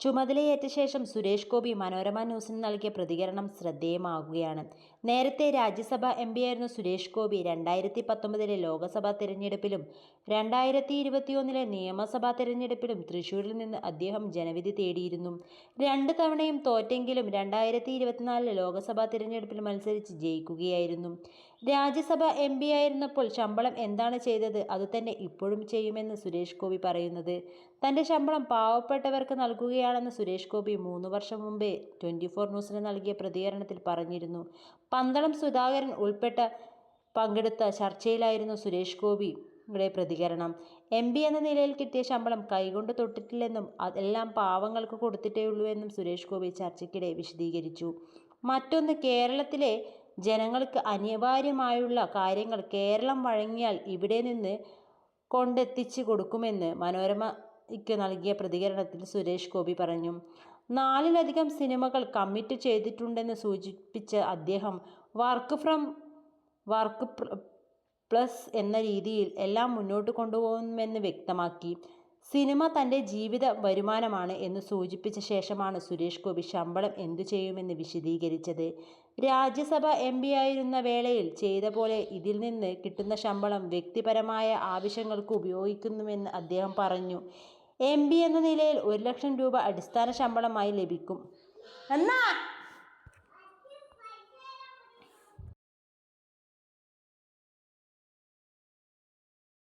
ചുമതലയേറ്റ ശേഷം സുരേഷ് ഗോപി മനോരമ ന്യൂസിന് നൽകിയ പ്രതികരണം ശ്രദ്ധേയമാകുകയാണ്. നേരത്തെ രാജ്യസഭ എം പിയായിരുന്ന സുരേഷ് ഗോപി. രണ്ടായിരത്തി പത്തൊമ്പതിലെ ലോക്സഭാ തിരഞ്ഞെടുപ്പിലും രണ്ടായിരത്തി ഇരുപത്തിയൊന്നിലെ നിയമസഭാ തിരഞ്ഞെടുപ്പിലും തൃശൂരിൽ നിന്ന് അദ്ദേഹം ജനവിധി തേടിയിരുന്നു. രണ്ട് തവണയും തോറ്റെങ്കിലും രണ്ടായിരത്തി ഇരുപത്തിനാലിലെ ലോക്സഭാ തിരഞ്ഞെടുപ്പിൽ മത്സരിച്ച് ജയിക്കുകയായിരുന്നു. രാജ്യസഭ എം പി ആയിരുന്നപ്പോൾ ശമ്പളം എന്താണ് ചെയ്തത്? അതുതന്നെ ഇപ്പോഴും ചെയ്യുമെന്ന് സുരേഷ് ഗോപി പറയുന്നത്. തന്റെ ശമ്പളം പാവപ്പെട്ടവർക്ക് നൽകുകയാണെന്ന് സുരേഷ് ഗോപി മൂന്ന് വർഷം മുമ്പേ ട്വന്റി ഫോർ ന്യൂസിന് നൽകിയ പ്രതികരണത്തിൽ പറഞ്ഞിരുന്നു. പന്തളം സുധാകരൻ ഉൾപ്പെട്ട പങ്കെടുത്ത ചർച്ചയിലായിരുന്നു സുരേഷ് ഗോപിയുടെ പ്രതികരണം. എം പി എന്ന നിലയിൽ കിട്ടിയ ശമ്പളം കൈകൊണ്ട് തൊട്ടിട്ടില്ലെന്നും അതെല്ലാം പാവങ്ങൾക്ക് കൊടുത്തിട്ടേ ഉള്ളൂ എന്നും സുരേഷ് ഗോപി ചർച്ചയ്ക്കിടെ വിശദീകരിച്ചു. മറ്റൊന്ന് കേരളത്തിലെ ജനങ്ങൾക്ക് അനിവാര്യമായുള്ള കാര്യങ്ങൾ കേരളം വഴങ്ങിയാൽ ഇവിടെ നിന്ന് കൊണ്ടെത്തിച്ചു കൊടുക്കുമെന്ന് മനോരമയ്ക്ക് നൽകിയ പ്രതികരണത്തിൽ സുരേഷ് ഗോപി പറഞ്ഞു. നാലിലധികം സിനിമകൾ കമ്മിറ്റ് ചെയ്തിട്ടുണ്ടെന്ന് സൂചിപ്പിച്ച അദ്ദേഹം വർക്ക് ഫ്രം വർക്ക് പ്ലസ് എന്ന രീതിയിൽ എല്ലാം മുന്നോട്ട് കൊണ്ടുപോകുമെന്ന് വ്യക്തമാക്കി. സിനിമ തന്റെ ജീവിത വരുമാനമാണ് എന്ന് സൂചിപ്പിച്ച ശേഷമാണ് സുരേഷ് ഗോപി ശമ്പളം എന്തു ചെയ്യുമെന്ന് വിശദീകരിച്ചത്. രാജ്യസഭ എം ആയിരുന്ന വേളയിൽ ചെയ്ത പോലെ ഇതിൽ നിന്ന് കിട്ടുന്ന ശമ്പളം വ്യക്തിപരമായ ആവശ്യങ്ങൾക്ക് ഉപയോഗിക്കുന്നുവെന്ന് അദ്ദേഹം പറഞ്ഞു. എം എന്ന നിലയിൽ ഒരു ലക്ഷം രൂപ അടിസ്ഥാന ശമ്പളമായി ലഭിക്കും. എന്നാ